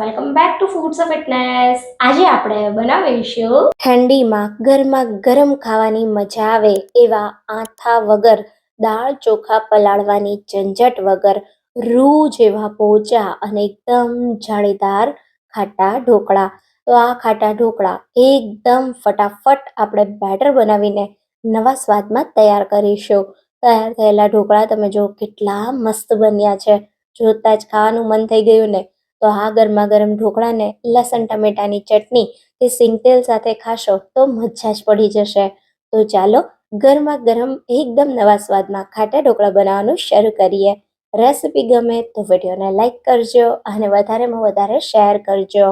Welcome back to foods of fitness આજે આપણે બનાવીશું ઠંડીમાં ગરમા ગરમ ખાવાની મજા આવે એવા આથા વગર, દાળ ચોખા પલાળવાની ઝંઝટ વગર, રૂ જેવા પોચા અને એકદમ જાળીદાર ખાટા ઢોકળા. તો આ ખાટા ઢોકળા એકદમ ફટાફટ આપણે બેટર બનાવીને નવા સ્વાદમાં તૈયાર કરીશું. તૈયાર થયેલા ઢોકળા તમે જો કેટલા મસ્ત બન્યા છે. જોતા જ ખાવાનું મન થઈ ગયું ને. તો આ ગરમા ગરમ ઢોકળાને લસણ, ટમેટાની ચટણી કે સિંગતેલ સાથે ખાશો તો મજા જ પડી જશે. તો ચાલો ગરમા ગરમ એકદમ નવા સ્વાદમાં ખાટા ઢોકળા બનાવવાનું શરૂ કરીએ. રેસીપી ગમે તો વિડીયોને લાઇક કરજો અને વધારેમાં વધારે શેર કરજો.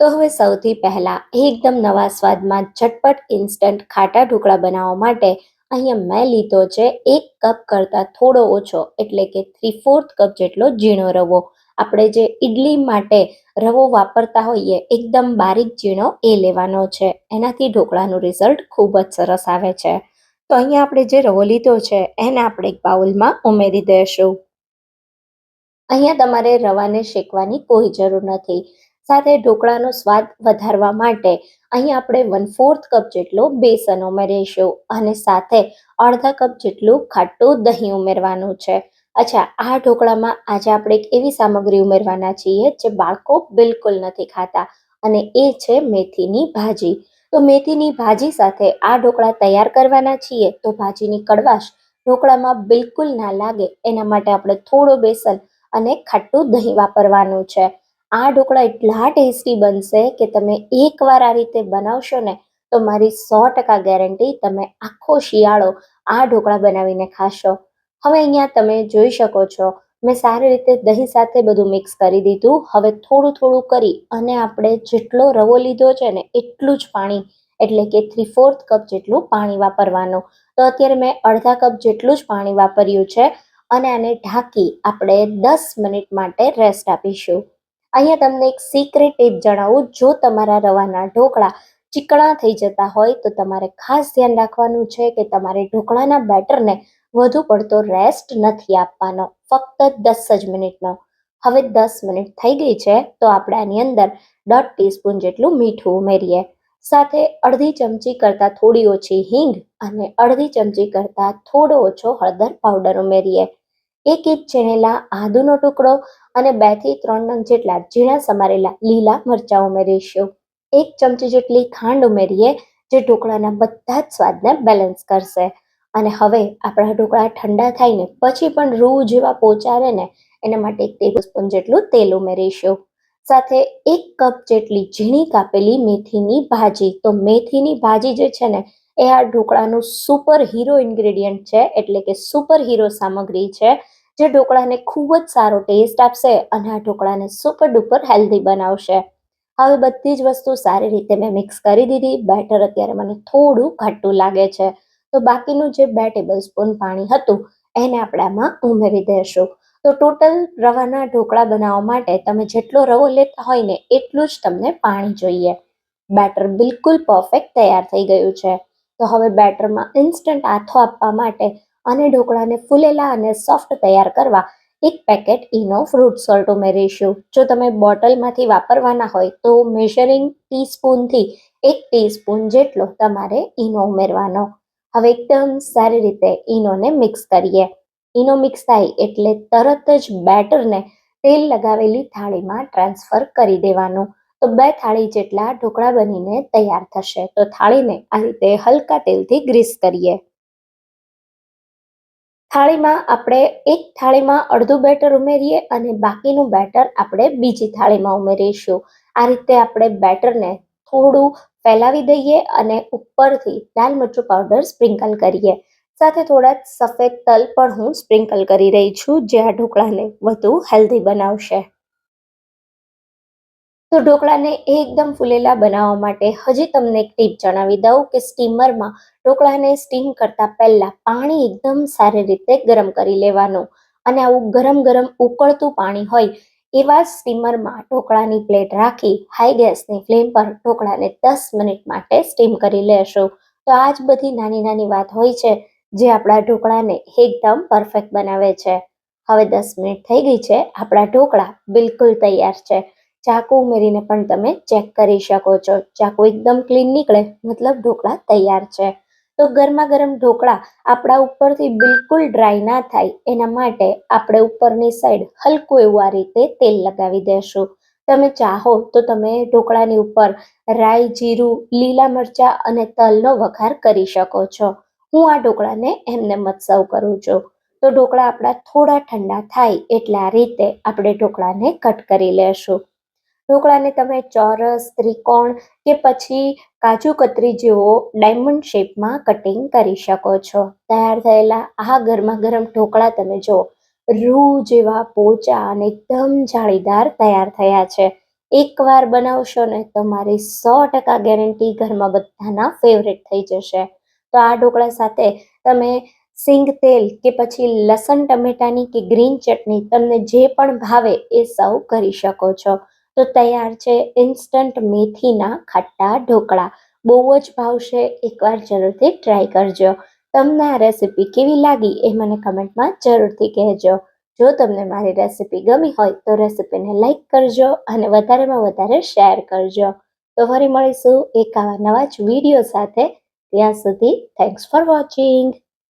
તો હવે સૌથી પહેલાં એકદમ નવા સ્વાદમાં ઝટપટ ઇન્સ્ટન્ટ ખાટા ઢોકળા બનાવવા માટે અહીંયા મેં લીધો છે એક કપ કરતાં થોડો ઓછો, એટલે કે થ્રી ફોર્થ કપ જેટલો ઝીણો રવો. આપણે જે ઈડલી માટે રવો વાપરતા હોઈએ, એકદમ બારીક ઝીણો એ લેવાનો છે. એનાથી ઢોકળાનું રિઝલ્ટ ખૂબ જ સરસ આવે છે. તો અહીંયા આપણે જે રવો લીધો છે, એને આપણે એક બાઉલમાં ઉમેરી દઈશું. અહીંયા તમારે રવાને શેકવાની કોઈ જરૂર નથી. સાથે ઢોકળાનો સ્વાદ વધારવા માટે અહીં આપણે વન ફોર્થ કપ જેટલો બેસન ઉમેરીશું અને સાથે અડધા કપ જેટલું ખાટું દહીં ઉમેરવાનું છે. અચ્છા, આ ઢોકળામાં આજે આપણે એક એવી સામગ્રી ઉમેરવાના છીએ જે બાળકો બિલકુલ નથી ખાતા અને એ છે મેથીની ભાજી. તો મેથીની ભાજી સાથે આ ઢોકળા તૈયાર કરવાના છીએ તો ભાજીની કડવાશ ઢોકળામાં બિલકુલ ના લાગે. એના માટે આપણે થોડો બેસન અને ખાટું દહીં વાપરવાનું છે. આ ઢોકળા એટલા ટેસ્ટી બનશે કે તમે એકવાર આ રીતે બનાવશો ને તો મારી સો ટકા ગેરંટી તમે આખો શિયાળો આ ઢોકળા બનાવીને ખાશો. હવે અહીંયા તમે જોઈ શકો છો, મેં સારી રીતે દહીં સાથે બધું મિક્સ કરી દીધું. હવે થોડું થોડું કરી અને આપણે જેટલો રવો લીધો છે ને એટલું જ પાણી, એટલે કે થ્રી ફોર્થ કપ જેટલું પાણી વાપરવાનું. તો અત્યારે મેં અડધા કપ જેટલું જ પાણી વાપર્યું છે અને આને ઢાંકી આપણે દસ મિનિટ માટે રેસ્ટ આપીશું. અહીંયા તમને એક સિક્રેટ ટીપ જણાવું, જો તમારા રવાના ઢોકળા ચીકણા થઈ જતા હોય તો તમારે ખાસ ધ્યાન રાખવાનું છે કે તમારે ઢોકળાના બેટરને વધુ પડતો રેસ્ટ નથી આપવાનો. ફક્ત દસ જ મિનિટનો. હવે દસ મિનિટ થઈ ગઈ છે, તો આપણે આની અંદર દોઢ ટીસ્પૂન જેટલું મીઠું ઉમેરીએ. સાથે અડધી ચમચી કરતાં થોડી ઓછી હિંગ અને અડધી ચમચી કરતાં થોડો ઓછો હળદર પાવડર ઉમેરીએ. એક ઇંચ છીણેલા આદુનો ટુકડો અને બેથી ત્રણ નંગ જેટલા ઝીણા સમારેલા લીલા મરચાં ઉમેરીશું. એક ચમચી જેટલી ખાંડ ઉમેરીએ, જે ઢોકળાના બધા જ સ્વાદને બેલેન્સ કરશે. અને હવે આપણા ઢોકળા ઠંડા થાય ને પછી પણ રૂ જેવા પોચારે ને, એના માટે એક ટેબલ સ્પૂન જેટલું તેલ ઉમેરીશું. સાથે એક કપ જેટલી ઝીણી કાપેલી મેથીની ભાજી. તો મેથીની ભાજી જે છે ને, એ આ ઢોકળાનું સુપર હીરો ઇન્ગ્રેડિયન્ટ છે, એટલે કે સુપર હીરો સામગ્રી છે, જે ઢોકળાને ખૂબ જ સારો ટેસ્ટ આપશે અને આ ઢોકળાને સુપર ડુપર હેલ્ધી બનાવશે. હવે બધી જ વસ્તુ સારી રીતે મેં મિક્સ કરી દીધી. બેટર અત્યારે મને થોડું ઘાટું લાગે છે. તો બાકીનું જે બે ટેબલ સ્પૂન પાણી હતું, એને આપણે આમાં ઉમેરી દેશું. તો ટોટલ રવાના ઢોકળા બનાવવા માટે તમે જેટલો રવો લેતા હોય ને એટલું જ તમને પાણી જોઈએ. બેટર બિલકુલ પરફેક્ટ તૈયાર થઈ ગયું છે. તો હવે બેટરમાં ઇન્સ્ટન્ટ આથો આપવા માટે અને ઢોકળાને ફૂલેલા અને સોફ્ટ તૈયાર કરવા એક પેકેટ ઇનો ફ્રૂટ સોલ્ટ ઉમેરીશું. જો તમે બોટલમાંથી વાપરવાના હોય તો મેઝરિંગ ટીસ્પૂનથી એક ટીસ્પૂન જેટલો તમારે ઈનો ઉમેરવાનો. હવે એકદમ સારી રીતે ઈનોને મિક્સ કરીએ. ઈનો મિક્સ થાય એટલે તરત જ બેટરને તેલ લગાવેલી થાળીમાં ટ્રાન્સફર કરી દેવાનું. તો બે થાળી જેટલા ઢોકળા બનીને તૈયાર થશે. તો થાળીને આ રીતે હલકા તેલથી ગ્રીસ કરીએ. થાળીમાં આપણે એક થાળીમાં અડધું બેટર ઉમેરીએ અને બાકીનું બેટર આપણે બીજી થાળીમાં ઉમેરીશું. આ રીતે આપણે બેટરને થોડું ફેલાવી દઈએ અને ઉપરથી લાલ મરચું પાવડર સ્પ્રિંકલ કરીએ. સાથે થોડા સફેદ તલ પણ હું સ્પ્રિંકલ કરી રહી છું, જે આ ઢોકળાને વધુ હેલ્ધી બનાવશે. તો ઢોકળાને એકદમ ફૂલેલા બનાવવા માટે હજી તમને એક ટીપ જણાવી દઉં કે સ્ટીમરમાં ઢોકળાને સ્ટીમ કરતા પહેલા પાણી એકદમ સારી રીતે ગરમ કરી લેવાનું. અને આવું ગરમ ગરમ ઉકળતું પાણી હોય એવા સ્ટીમરમાં ઢોકળાની પ્લેટ રાખી હાઈ ગેસની ફ્લેમ પર ઢોકળાને દસ મિનિટ માટે સ્ટીમ કરી લેશું. તો આ જ બધી નાની નાની વાત હોય છે જે આપણા ઢોકળાને એકદમ પરફેક્ટ બનાવે છે. હવે દસ મિનિટ થઈ ગઈ છે, આપણા ઢોકળા બિલકુલ તૈયાર છે. ચાકુ ઉમેરીને પણ તમે ચેક કરી શકો છો. ચાકુ એકદમ ક્લીન નીકળે, મતલબ ઢોકળા તૈયાર છે. તો ગરમા ગરમ ઢોકળા આપણા ઉપરથી બિલકુલ ડ્રાય ના થાય. એના માટે આપણે ઉપરની સાઈડ હલકું એવું આ રીતે તેલ લગાવી દેશું. તમે ચાહો તો તમે ઢોકળાની ઉપર રાઈ, જીરું, લીલા મરચાં અને તલનો વઘાર કરી શકો છો. હું આ ઢોકળાને એમને મત સર્વ કરું છું. તો ઢોકળા આપણા થોડા ઠંડા થાય એટલે આ રીતે આપણે ઢોકળાને કટ કરી લેશું. ઢોકળાને તમે ચોરસ, ત્રિકોણ કે પછી કાજુ કતરી જેવો ડાયમંડ શેપમાં કટિંગ કરી શકો છો. તૈયાર થયેલા આ ગરમા ગરમ ઢોકળા તમે જો રૂ જેવા પોચા અને એકદમ જાળીદાર તૈયાર થયા છે. એકવાર બનાવશો ને તમારી સો ટકા ગેરંટી ઘરમાં બધાના ફેવરેટ થઈ જશે. તો આ ઢોકળા સાથે તમે સિંગ તેલ કે પછી લસણ, ટમેટાની કે ગ્રીન ચટણી તમને જે પણ ભાવે એ સર્વ કરી શકો છો. તો તૈયાર છે ઇન્સ્ટન્ટ મેથીના ખાટા ઢોકળા. બહુ જ ભાવશે, એકવાર જરૂરથી ટ્રાય કરજો. તમને આ રેસીપી કેવી લાગી એ મને કમેન્ટમાં જરૂરથી કહેજો. જો તમને મારી રેસીપી ગમી હોય તો રેસીપીને લાઈક કરજો અને વધારેમાં વધારે શેર કરજો. તો ફરી મળીશું એક આવા નવા જ વીડિયો સાથે. ત્યાં સુધી થેન્ક્સ ફોર વોચિંગ